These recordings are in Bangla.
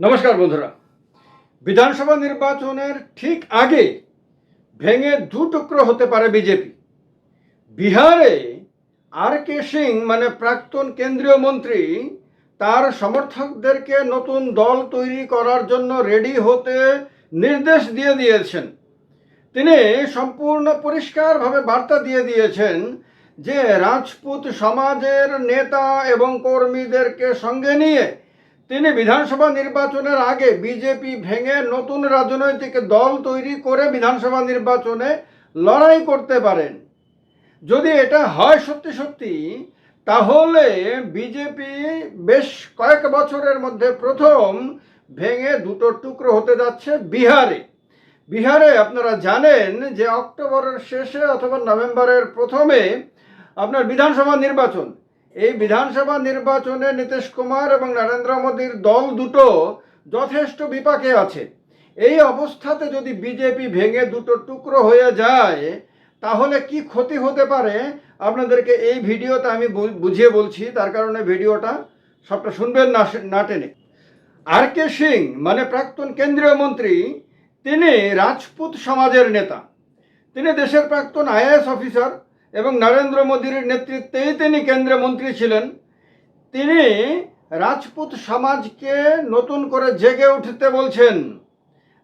নমস্কার বন্ধুরা। বিধানসভা নির্বাচনের ঠিক আগে ভেঙে দু টুকরো হতে পারে বিজেপি। বিহারে আর কে সিং মানে প্রাক্তন কেন্দ্রীয় মন্ত্রী, তার সমর্থকদেরকে নতুন দল তৈরি করার জন্য রেডি হতে নির্দেশ দিয়ে দিয়েছেন। তিনি সম্পূর্ণ পরিষ্কারভাবে বার্তা দিয়ে দিয়েছেন যে রাজপুত সমাজের নেতা এবং কর্মীদেরকে সঙ্গে নিয়ে তিনি বিধানসভা নির্বাচনের আগে বিজেপি ভেঙে নতুন রাজনৈতিক দল তৈরি করে বিধানসভা নির্বাচনে লড়াই করতে পারেন। যদি এটা হয় সত্যি সত্যি, তাহলে বিজেপি বেশ কয়েক বছরের মধ্যে প্রথম ভেঙে দুটো টুকরো হতে যাচ্ছে বিহারে। বিহারে আপনারা জানেন যে অক্টোবরের শেষে অথবা নভেম্বরের প্রথমে আপনার বিধানসভা নির্বাচন এই বিধানসভা নির্বাচনে নীতিশ কুমার এবং নরেন্দ্র মোদীর দল দুটো যথেষ্ট বিপাকে আছে। এই অবস্থাতে যদি বিজেপি ভেঙে দুটো টুকরো হয়ে যায়, তাহলে কি ক্ষতি হতে পারে? আপনাদেরকে এই ভিডিওতে আমি বুঝিয়ে বলছি, তার কারণে ভিডিওটা সবটা শুনবেন না না টেনে। আর কে সিং মানে প্রাক্তন কেন্দ্রীয় মন্ত্রী, তিনি রাজপুত সমাজের নেতা। তিনি দেশের প্রাক্তন আইএএস অফিসার। এবং নরেন্দ্র মোদীর নেতৃত্বেই তিনি কেন্দ্রীয় মন্ত্রী ছিলেন। তিনি রাজপুত সমাজকে নতুন করে জেগে উঠতে বলছেন,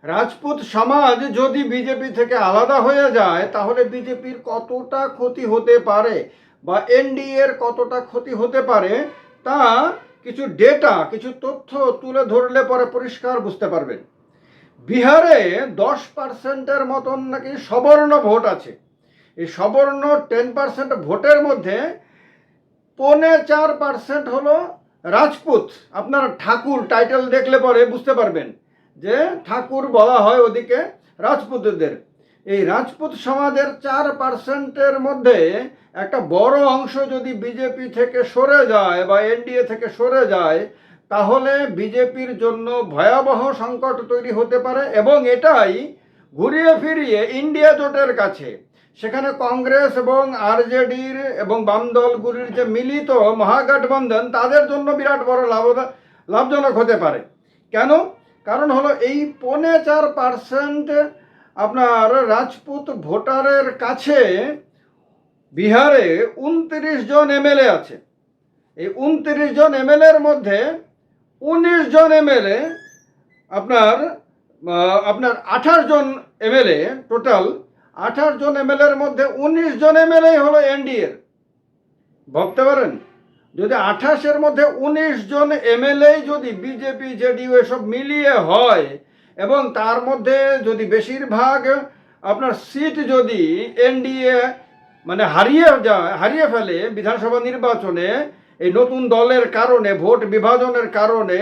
রাজপুত সমাজ যদি বিজেপি থেকে আলাদা হয়ে যায়, তাহলে বিজেপির কতটা ক্ষতি হতে পারে বা এনডিএর কতটা ক্ষতি হতে পারে, তা কিছু ডেটা, কিছু তথ্য তুলে ধরলে পরে পরিষ্কার বুঝতে পারবেন। বিহারে দশ পার্সেন্টের মতন নাকি সবর্ণ ভোট আছে। এই সবর্ণ টেন পার্সেন্ট ভোটের মধ্যে পৌনে চার পার্সেন্ট হলো রাজপুত। আপনার ঠাকুর টাইটেল দেখলে পরে বুঝতে পারবেন যে ঠাকুর বলা হয় ওদিকে রাজপুতদের। এই রাজপুত সমাজের চার পার্সেন্টের মধ্যে একটা বড় অংশ যদি বিজেপি থেকে সরে যায় বা এনডিএ থেকে সরে যায়, তাহলে বিজেপির জন্য ভয়াবহ সংকট তৈরি হতে পারে এবং এটাই ঘুরিয়ে ফিরিয়ে ইন্ডিয়া জোটের কাছে। সেখানে কংগ্রেস এবং আরজেডির এবং বাম দলগুলির যে মিলিত মহাগঠবন্ধন, তাদের জন্য বিরাট বড় লাভ লাভজনক হতে পারে। কেন? কারণ হলো এই পৌনে চার পার্সেন্ট আপনার রাজপুত ভোটারের কাছে বিহারে উনত্রিশ জন এমএলএ আছে। এই উনত্রিশ জন এমএলএর মধ্যে উনিশ জন এমএলএ আপনার আপনার আঠাশ জন এমএলএ টোটাল আঠাশ জন এমএলএর মধ্যে উনিশ জন এমএলএ হলো এনডিএর ভাবতে পারেন যদি আঠাশের মধ্যে উনিশ জন এমএলএ যদি বিজেপি জেডিইউ এসব মিলিয়ে হয় এবং তার মধ্যে যদি বেশিরভাগ আপনার সিট যদি এনডিএ মানে হারিয়ে যায়, হারিয়ে ফেলে বিধানসভা নির্বাচনে এই নতুন দলের কারণে, ভোট বিভাজনের কারণে,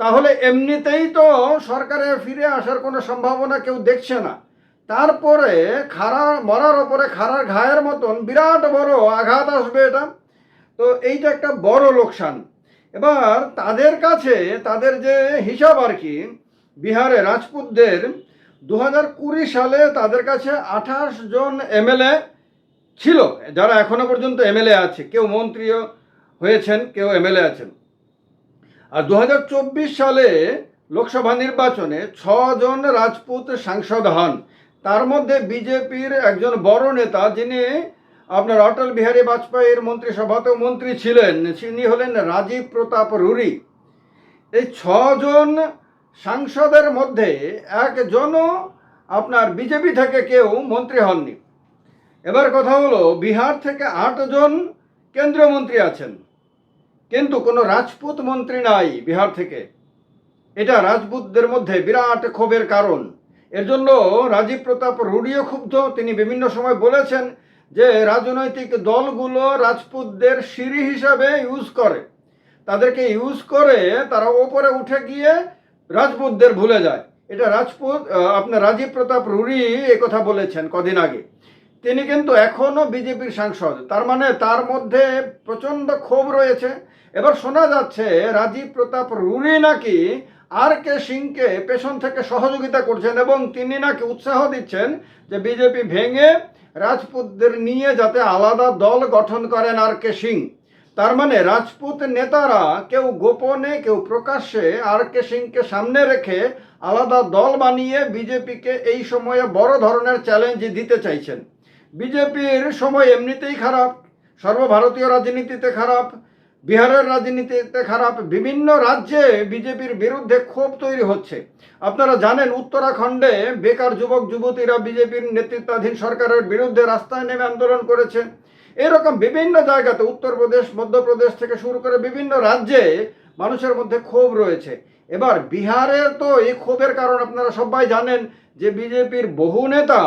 তাহলে এমনিতেই তো সরকারে ফিরে আসার কোনো সম্ভাবনা কেউ দেখছে না। তারপরে খাড়া মরার ওপরে খাড়ার ঘায়ের মতন বিরাট বড় আঘাত আসবে এটা। তো এইটা একটা বড় লোকসান। এবার তাদের কাছে, তাদের যে হিসাব আর কি, বিহারে রাজপুতদের দু কুড়ি সালে তাদের কাছে আঠাশ জন এমএলএ ছিল। যারা এখনও পর্যন্ত এমএলএ আছে। কেউ মন্ত্রীও হয়েছেন, কেউ এমএলএ আছেন। আর দু হাজার চব্বিশ সালে লোকসভা নির্বাচনে ছজন রাজপুত সাংসদ হন। তার মধ্যে বিজেপির একজন বড় নেতা, যিনি আপনার অটল বিহারী বাজপেয়ীর মন্ত্রিসভাতেও মন্ত্রী ছিলেন, তিনি হলেন রাজীব প্রতাপ রুরি। এই ছজন সাংসদের মধ্যে একজনও আপনার বিজেপি থেকে কেউ মন্ত্রী হননি। এবার কথা হলো, বিহার থেকে আটজন কেন্দ্রীয় মন্ত্রী আছেন। কিন্তু কোনো রাজপুত মন্ত্রী নাই বিহার থেকে। এটা রাজপুতদের মধ্যে বিরাট ক্ষোভের কারণ। এর জন্য রাজীব প্রতাপ রুডিও ক্ষুব্ধ। তিনি বিভিন্ন সময় বলেছেন যে, রাজনৈতিক দলগুলো রাজপুতদের সিঁড়ি হিসাবে ইউজ করে। তাদেরকে ইউজ করে তারা ওপরে উঠে গিয়ে রাজপুতদের ভুলে যায়। এটা রাজপুত আপনার রাজীব প্রতাপ রুড়ি কথা বলেছেন কদিন আগে। তিনি কিন্তু এখনও বিজেপির সাংসদ। তার মানে তার মধ্যে প্রচণ্ড ক্ষোভ রয়েছে। এবার শোনা যাচ্ছে, রাজীব প্রতাপ রুড়ি নাকি আর কে সিংকে পেছন থেকে সহযোগিতা করছেন এবং তিনি নাকি উৎসাহ দিচ্ছেন যে বিজেপি ভেঙে রাজপুতদের নিয়ে যাতে আলাদা দল গঠন করেন আর কে সিং। তার মানে রাজপুত নেতারা কেউ গোপনে, কেউ প্রকাশ্যে আর কে সিংকে সামনে রেখে আলাদা দল বানিয়ে বিজেপিকে এই সময়ে বড় ধরনের চ্যালেঞ্জ দিতে চাইছেন। বিজেপির সময় এমনিতেই খারাপ, সর্বভারতীয় রাজনীতিতে খারাপ বিহারের রাজনীতিতে খারাপ, বিভিন্ন রাজ্যে বিজেপির বিরুদ্ধে ক্ষোভ তৈরি হচ্ছে। আপনারা জানেন, উত্তরাখণ্ডে বেকার যুবক, যুবতীরা বিজেপির নেতৃত্বাধীন সরকারের বিরুদ্ধে রাস্তায় নেমে আন্দোলন করেছে। এরকম বিভিন্ন জায়গাতে উত্তরপ্রদেশ, মধ্যপ্রদেশ থেকে শুরু করে বিভিন্ন রাজ্যে মানুষের মধ্যে ক্ষোভ রয়েছে। এবার বিহারের তো এই ক্ষোভের কারণ আপনারা সবাই জানেন যে বিজেপির বহু নেতা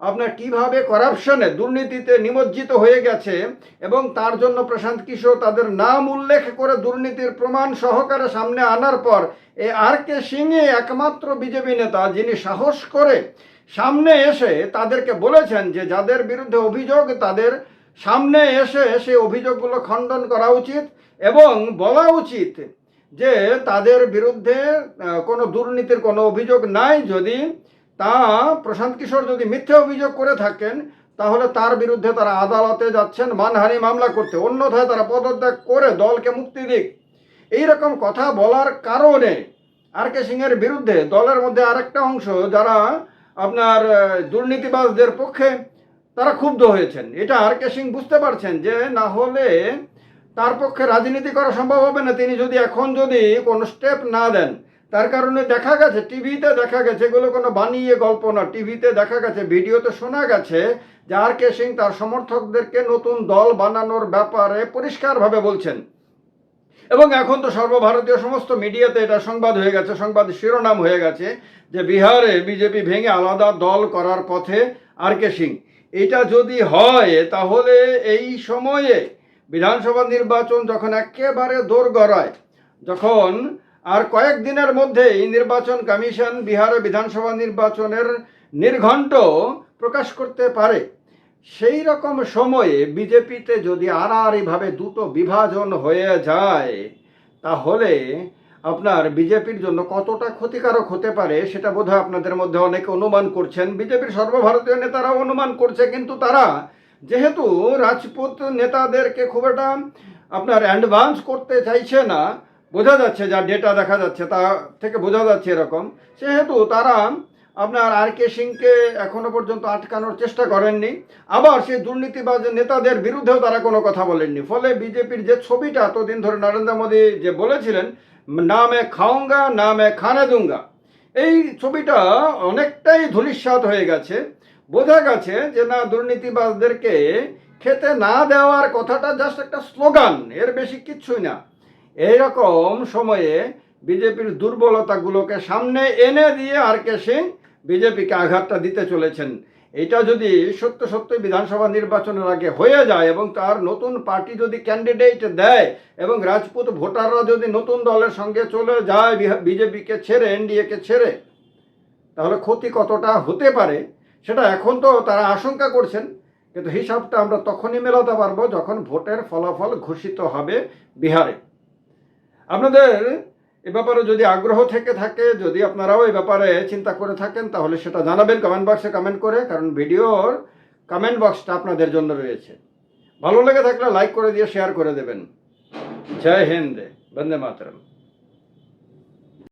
আপনার কীভাবে করাপশনে দুর্নীতিতে নিমজ্জিত হয়ে গেছে এবং তার জন্য প্রশান্ত কিশোর তাদের নাম উল্লেখ করে দুর্নীতির প্রমাণ সহকারে সামনে আনার পর এ আর কে সিংয়ে একমাত্র বিজেপি নেতা যিনি সাহস করে সামনে এসে তাদেরকে বলেছেন যে যাদের বিরুদ্ধে অভিযোগ, তাদের সামনে এসে সেই অভিযোগগুলো খণ্ডন করা উচিত এবং বলা উচিত যে তাদের বিরুদ্ধে কোনো দুর্নীতির কোনো অভিযোগ নাই যদি তা প্রশান্ত কিশোর যদি মিথ্যে অভিযোগ করে থাকেন, তাহলে তার বিরুদ্ধে তারা আদালতে যাচ্ছেন, মানহানি মামলা করতে। অন্যথায় তারা পদত্যাগ করে দলকে মুক্তি দিক। এইরকম কথা বলার কারণে আর কে সিংয়ের বিরুদ্ধে দলের মধ্যে আরেকটা অংশ যারা আপনার দুর্নীতিবাজদের পক্ষে তারা ক্ষুব্ধ হয়েছেন। এটা আর কে সিং বুঝতে পারছেন যে না হলে তার পক্ষে রাজনীতি করা সম্ভব হবে না। তিনি যদি এখন যদি কোনো স্টেপ না দেন তার কারণে দেখা গেছে, টিভিতে দেখা গেছে, এগুলো কোনো বানিয়ে গল্প না। টিভিতে দেখা গেছে, ভিডিওতে শোনা গেছে যে আর কে সিং তার সমর্থকদেরকে নতুন দল বানানোর ব্যাপারে পরিষ্কারভাবে বলছেন। এবং এখন তো সর্বভারতীয় সমস্ত মিডিয়াতে এটা সংবাদ হয়ে গেছে, সংবাদ শিরোনাম হয়ে গেছে যে বিহারে বিজেপি ভেঙে আলাদা দল করার পথে আর কে সিং। এটা যদি হয়, তাহলে এই সময়ে বিধানসভা নির্বাচন যখন একেবারে দৌড় গড়ায় যখন আর কয়েক দিনের মধ্যেই নির্বাচন কমিশন বিহারে বিধানসভা নির্বাচনের নির্ঘণ্ট প্রকাশ করতে পারে। সেই রকম সময়ে বিজেপিতে যদি আড়াআড়িভাবে দুটো বিভাজন হয়ে যায়, তাহলে আপনার বিজেপির জন্য কতটা ক্ষতিকারক হতে পারে সেটা বোধহয় আপনাদের মধ্যে অনেকে অনুমান করছেন। বিজেপির সর্বভারতীয় নেতারাও অনুমান করছে, কিন্তু তারা যেহেতু রাজপুত নেতাদেরকে খুব একটা আপনার অ্যাডভান্স করতে চাইছে না বোঝা যাচ্ছে যা ডেটা দেখা যাচ্ছে, তা থেকে বোঝা যাচ্ছে এরকম। সেহেতু তারা আপনার আর কে সিংকে এখনও পর্যন্ত আটকানোর চেষ্টা করেননি। আবার সেই দুর্নীতিবাজ নেতাদের বিরুদ্ধেও তারা কোনো কথা বলেননি। ফলে বিজেপির যে ছবিটা, এতদিন ধরে নরেন্দ্র মোদী যে বলেছিলেন, নামে খাওঙ্গা না মে খানে দুঙ্গা। এই ছবিটা অনেকটাই ধূলিসাৎ হয়ে গেছে। বোঝা গেছে যে না, দুর্নীতিবাজদেরকে খেতে না দেওয়ার কথাটা জাস্ট একটা স্লোগান এর বেশি কিচ্ছুই না। এইরকম সময়ে বিজেপির দুর্বলতাগুলোকে সামনে এনে দিয়ে আর কে সিং বিজেপিকে আঘাতটা দিতে চলেছেন। এটা যদি সত্য সত্যই বিধানসভা নির্বাচনের আগে হয়ে যায় এবং তার নতুন পার্টি যদি ক্যান্ডিডেট দেয় এবং রাজপুত ভোটাররা যদি নতুন দলের সঙ্গে চলে যায় বিজেপিকে ছেড়ে, এনডিএকে ছেড়ে, তাহলে ক্ষতি কতটা হতে পারে সেটা এখন তো তারা আশঙ্কা করছেন। কিন্তু হিসাবটা আমরা তখনই মেলাতে পারব যখন ভোটের ফলাফল ঘোষিত হবে বিহারে। আপনাদের এ ব্যাপারে যদি আগ্রহ থেকে থাকে, যদি আপনারাও এই ব্যাপারে চিন্তা করে থাকেন, তাহলে সেটা জানাবেন কমেন্ট বক্সে কমেন্ট করে, কারণ ভিডিওর কমেন্ট বক্সটা আপনাদের জন্য রয়েছে। ভালো লেগে থাকলে লাইক করে দিয়ে শেয়ার করে দেবেন। জয় হিন্দে, বন্দে মাতরম।